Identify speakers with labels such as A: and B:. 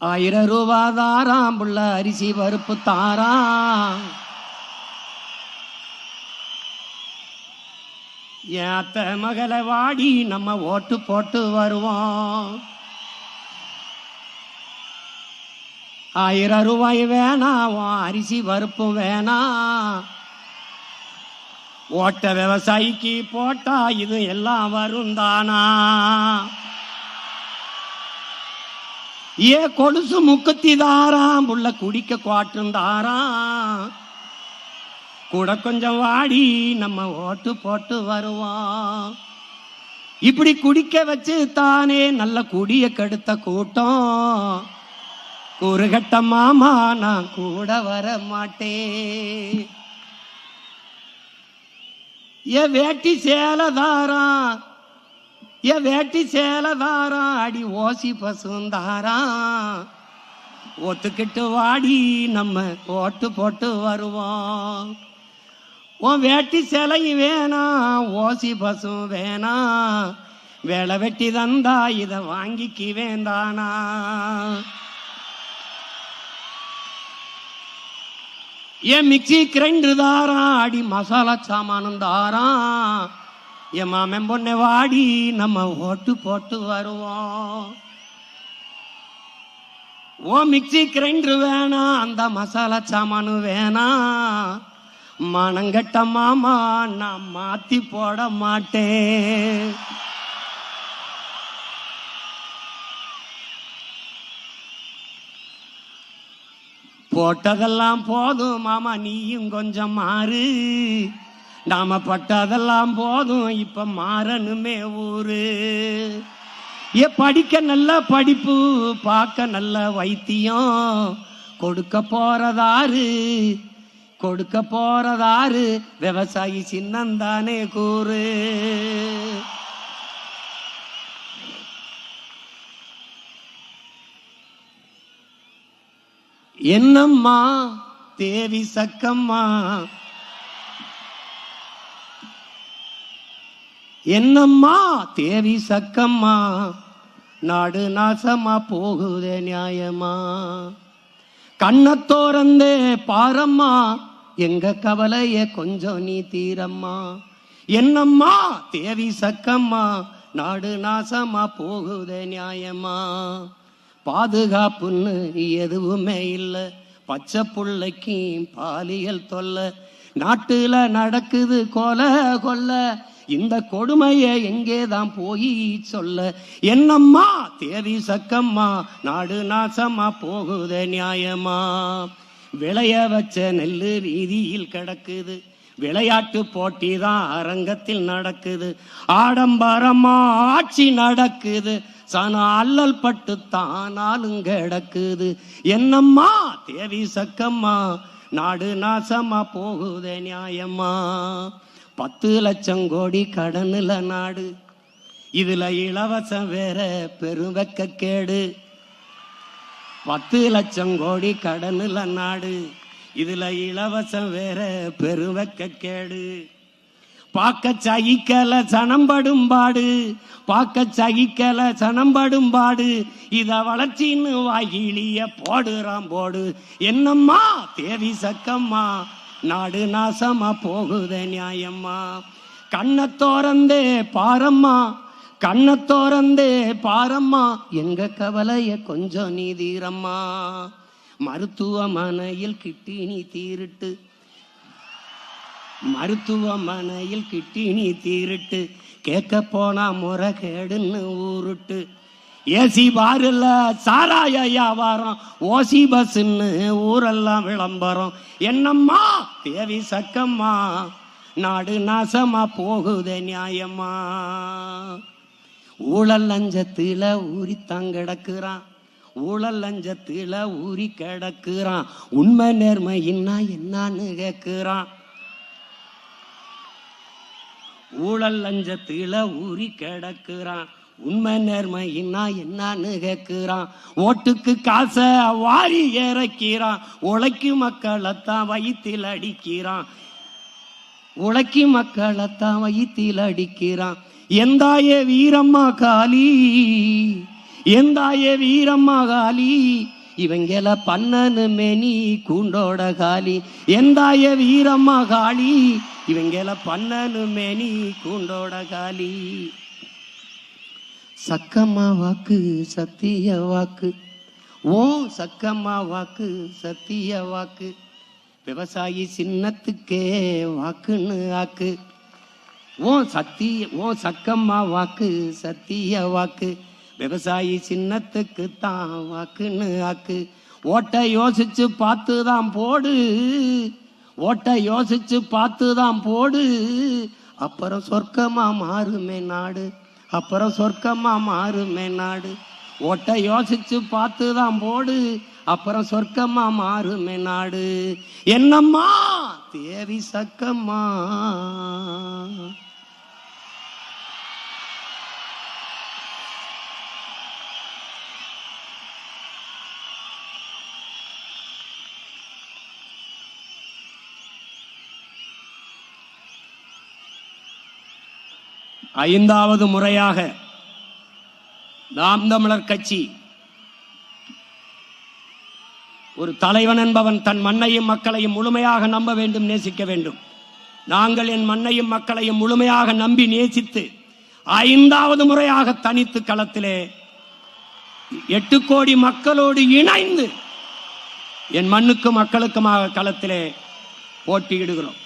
A: ஆயிரம் ரூபா தாராம் புள்ள அரிசி பருப்பு தாரா என் மகளை வாடி நம்ம ஓட்டு போட்டு வருவோம். ஆயிரம் ரூபாய் வேணாம் அரிசி பருப்பும் வேணாம் ஓட்ட விவசாயிக்கு போட்டா இது எல்லாம் வரும் தானா ஏ கொலுசு முக்குத்தி தாராம் புள்ள குடிக்க குவாட்டும் தாராம் கூட கொஞ்சம் வாடி நம்ம ஓட்டு போட்டு வருவோம். இப்படி குடிக்க வச்சு தானே நல்ல குடிய கெடுத்த கூட்டம். குறுகட்ட மாமா நான் கூட வர மாட்டேன். ஏ வேட்டி சேலதாரான் ஏ வேட்டி சேலதாரா அடி ஓசி பசுந்தாரா. ஒத்துக்கிட்டு வாடி நம்ம ஓட்டு போட்டு வருவோம். உன் வேட்டி சேலையும் வேணாம் ஓசி பசும் வேணாம் வேலை வெட்டி தந்தா இதை வாங்கிக்கு வேண்டானா. என் மிக்சி கிரைண்டு தாராம் அடி மசாலா சாமானும் தாராம் என் மாமன் பொண்ணை வாடி நம்ம ஓட்டு போட்டு வருவோம். ஓ மிக்சி கிரைண்டர் வேணாம் அந்த மசாலா சாமானு வேணாம் மனங்கட்ட மாமா நான் மாத்தி போட மாட்டேன். போட்டதெல்லாம் போதும் மாமா நீயும் கொஞ்சம் மாறு. நாம பட்டதெல்லாம் போதும் இப்ப மாறணுமே ஊரு. ஏ படிக்க நல்ல படிப்பு பார்க்க நல்ல வைத்தியம். கொடுக்க போறதாரு கொடுக்க போறதாரு விவசாயி சின்னந்தானே கூறு. என்னம்மா தேவி சக்கம்மா என்னம்மா தேவி சக்கம்மா? நாடு நாசமா போகுதே நியாயமா? கண்ணை தோறந்தே பாரம்மா எங்க கவலைய கொஞ்சம் நீ தீரம்மா? என்னம்மா தேவி சக்கம்மா நாடு நாசமா போகுதே நியாயமா? பாதுகாப்புன்னு எதுவுமே இல்லை. பச்சை புள்ளைக்கும் பாலியல் தொல்லை. நாட்டுல நடக்குது கொலை கொல்ல. இந்த கொடுமையை எங்கே தான் போய் சொல்ல? என்னம்மா தேவி சக்கம்மா நாடு நாசமா போகுதே நியாயமா? விளைய வச்ச நெல்லு ரீதியில் கிடக்குது. விளையாட்டு போட்டி தான் அரங்கத்தில் நடக்குது. ஆடம்பரமா ஆட்சி நடக்குது. சன அல்லல் பட்டு தானாலும் கிடக்குது. என்னம்மா தேவி சக்கம்மா நாடு நாசமா போகுதே நியாயம்மா பத்து லட்சம் கோடி கடனில் நாடு. இதுல இலவசம் வேற பெருவெக்க கேடு. பத்து லட்சம் கோடி கடனில் நாடு. இதுல இலவசம் வேற பெருவெக்க கேடு. பார்க்க சகிக்கல சனம்படும் பாடு. பார்க்க சகிக்கல சனம்படும் பாடு. இத வளர்ச்சின்னு வாயிலிய போடுறான் போடு. என்னம்மா தேவி சக்கம்மா? நாடு நாசமா போகுதே நியாயம்மா. கண்ணை தோறந்தே பாரம்மா. கண்ணை தோறந்தே பாரம்மா. எங்க கவலைய கொஞ்சம் நீ தீரம்மா. மருத்துவமனையில் கிட்டினி தீருட்டு. மருத்துவமனையில் கிட்டினி தீருட்டு. கேட்க போனா முறைகேடுன்னு ஊருட்டு. ஏசி பாருல சாராய வியாபாரம் ஓசி பஸ்ன்னு ஊரெல்லாம் விளம்பரம். என்னம்மா? தேவி சக்கம்மா நாடு நாசமா போகுது நியாயம்மா ஊழல் லஞ்சத்துல ஊறித்தான் கிடக்குறான். ஊழல் லஞ்சத்தில் ஊறி கிடக்குறான். உண்மை நேர்மை என்ன என்னன்னு கேட்குறான் ஊழல் லஞ்சத்தில் ஊறி கிடக்குறான். உண்மை நேர்மை என்ன என்னன்னு கேட்கிறான். ஓட்டுக்கு காசை வாரி இறக்கிறான். உழைக்கு மக்களைத்தான் வயிற்றில் அடிக்கிறான். உழைக்கி மக்களைத்தான் வயிற்றில் அடிக்கிறான். எந்தாய வீரம்மா காளி எந்தாய வீரம்மா காளி இவங்கள பண்ணனு மேனி கூண்டோட காளி எந்தாய வீரம்மா காளி இவங்கள பண்ணனு மேனி கூண்டோட காளி சக்கம்மா வாக்கு சத்திய வாக்கு. ஓ சக்கம்மா வாக்கு சத்திய வாக்கு. விவசாயி சின்னத்துக்கே வாக்குன்னு ஆக்கு. ஓ சத்திய ஓ சக்கம்மா வாக்கு சத்திய வாக்கு. விவசாயி சின்னத்துக்கு தான் வாக்குன்னு ஆக்கு. ஓட்டை யோசிச்சு பார்த்து தான் போடு. ஓட்டை யோசிச்சு பார்த்து தான் போடு. அப்புறம் சொர்க்கமா மாறுமே நாடு. அப்புறம் சொர்க்கமாக மாறுமே நாடு. ஓட்ட யோசிச்சு பார்த்து தான் போடு. அப்புறம் சொர்க்கமா மாறுமே நாடு. என்னம்மா? தேவி சக்கம்மா. ஐந்தாவது முறையாக நாம் தமிழர் கட்சி ஒரு தலைவன் என்பவன் தன் மண்ணையும் மக்களையும் முழுமையாக நம்ப வேண்டும் நேசிக்க வேண்டும். நாங்கள் என் மண்ணையும் மக்களையும் முழுமையாக நம்பி நேசித்து ஐந்தாவது முறையாக தனித்து களத்திலே எட்டு கோடி மக்களோடு இணைந்து என் மண்ணுக்கும் மக்களுக்குமாக களத்திலே போட்டியிடுகிறோம்.